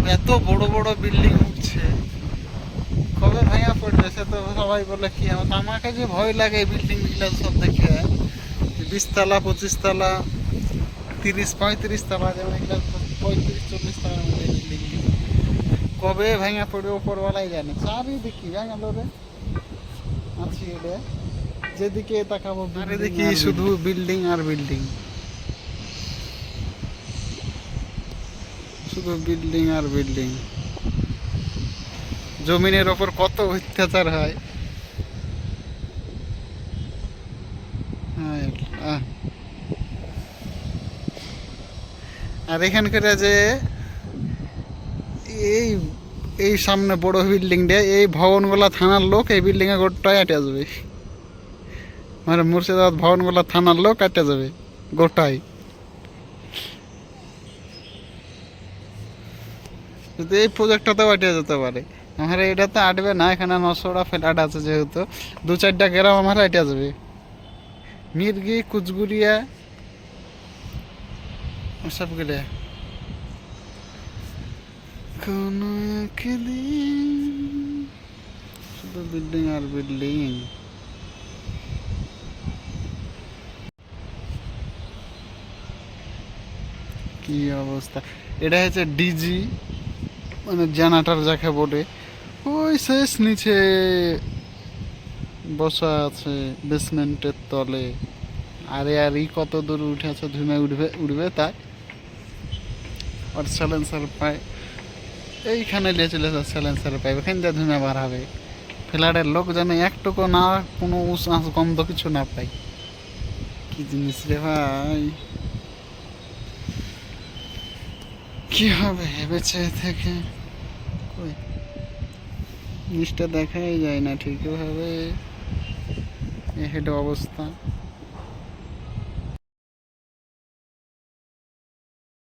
সব এত বড় বড় বিল্ডিং উঠছে। কবে ভাঙা পড়বে সে তো সবাই বলে কি আমাকে যে ভয় লাগে এই বিল্ডিংগুলো সব দেখে। বিশ তলা পঁচিশ তলা তিরিশ পঁয়ত্রিশ তলা যেমন এগুলো পঁয়ত্রিশ চল্লিশ তলার মধ্যে বিল্ডিং কবে ভাঙা পড়বে ওপরওয়ালাই জানে। চারিদিকে ব্যাঙ্গালোরে আছি এটা যেদিকে তাকাবো চারিদিকে শুধু বিল্ডিং আর বিল্ডিং শুধু বিল্ডিং আর বিল্ডিং জমিনের ওপর কত অত্যাচার হয়। আর এখানকার যে এই এই সামনে বড় বিল্ডিংটা এই ভবনগুলা থানার লোক এই বিল্ডিংয়ে গোটায় আটে যাবে। মানে মুর্শিদাবাদ ভবনগুলা থানার লোক আটে যাবে গোটাই কিন্তু এই প্রজেক্টটাতেও আটে যেতে পারে। আমার এটা তো আটবে না, এখানে নশোটা ফ্ল্যাট আছে যেহেতু। দু চারটা গ্রাম আমার আটে যাবে মির্গি, কুচগুড়িয়া সবগুলো কোনো শুধু বিল্ডিং আর বিল্ডিং কি অবস্থা? এটা হচ্ছে ডিজি মানে জেনারেটর যাকে বলে, ওই শেষ নিচে বসা আছে বেসমেন্টের তলে। আরে আর ই কত দূর উঠে আছে ধুমে উঠবে উঠবে তাই? আর স্যালেন্সার পায়। এইখানে নিয়ে চলে স্যালেন্সার পাইপ এখান দিয়ে ধুমে বার হবে ফ্ল্যাটের লোক যেন একটুকু না, কোনো উস আঁশ গন্ধ কিছু না পাই কি জিনিস রে ভাই? কি হবে বেঁচে থেকে? কই জিনিসটা দেখাই যায় না ঠিকভাবে এ হেঁটে অবস্থা